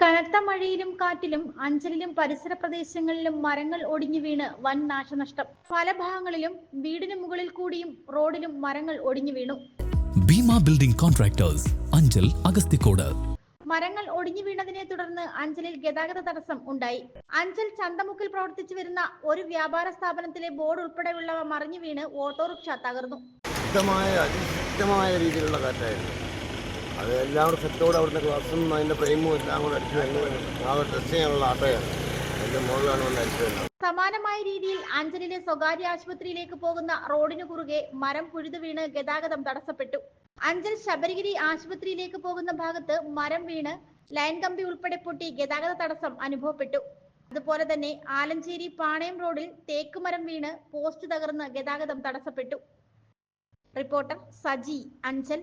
കനത്ത മഴയിലും കാറ്റിലും അഞ്ചലിലും പരിസര പ്രദേശങ്ങളിലും മരങ്ങൾ ഒടിഞ്ഞു വീണ് വൻ നാശനഷ്ടം. പല ഭാഗങ്ങളിലും വീടിന് മുകളിൽ കൂടിയും റോഡിലും മരങ്ങൾ ഒടിഞ്ഞു വീണു. Bheema building contractors Anchal Agasthicode. മരങ്ങൾ ഒടിഞ്ഞു വീണതിനെ തുടർന്ന് അഞ്ചലിൽ ഗതാഗത തടസ്സം ഉണ്ടായി. അഞ്ചൽ ചന്തമുക്കിൽ പ്രവർത്തിച്ചു വരുന്ന ഒരു വ്യാപാര സ്ഥാപനത്തിലെ ബോർഡ് ഉൾപ്പെടെയുള്ളവ മറിഞ്ഞു വീണ് ഓട്ടോറിക്ഷ തകർന്നു. ശക്തമായ അതിശക്തമായ രീതിയിലുള്ള കാറ്റായിരുന്നു. അത് എല്ലാം കൂടെ സെറ്റോടെ അവിടുത്തെ ക്ലാസ്സും അതിന്റെ ഫ്രെയിമും എല്ലാം കൂടെ അടിച്ചു വരുന്നത് ആ ടെസ്റ്റ് ചെയ്യാനുള്ള ആട്ടയാണ്. അതിന്റെ മുകളിലാണ് വന്ന് അടിച്ചു വരുന്നത്. സമാനമായ രീതിയിൽ അഞ്ചലിലെ സ്വകാര്യ ആശുപത്രിയിലേക്ക് പോകുന്ന റോഡിനു കുറുകെ മരം പുഴുതു വീണ് ഗതാഗതം തടസ്സപ്പെട്ടു. അഞ്ചൽ ശബരിഗിരി ആശുപത്രിയിലേക്ക് പോകുന്ന ഭാഗത്ത് മരം വീണ് ലൈൻ കമ്പി ഉൾപ്പെടെ പൊട്ടി ഗതാഗത തടസ്സം അനുഭവപ്പെട്ടു. അതുപോലെ തന്നെ ആലഞ്ചേരി പാണയം റോഡിൽ തേക്കുമരം വീണ് പോസ്റ്റ് തകർന്ന് ഗതാഗതം തടസ്സപ്പെട്ടു. റിപ്പോർട്ടർ സജി അഞ്ചൽ.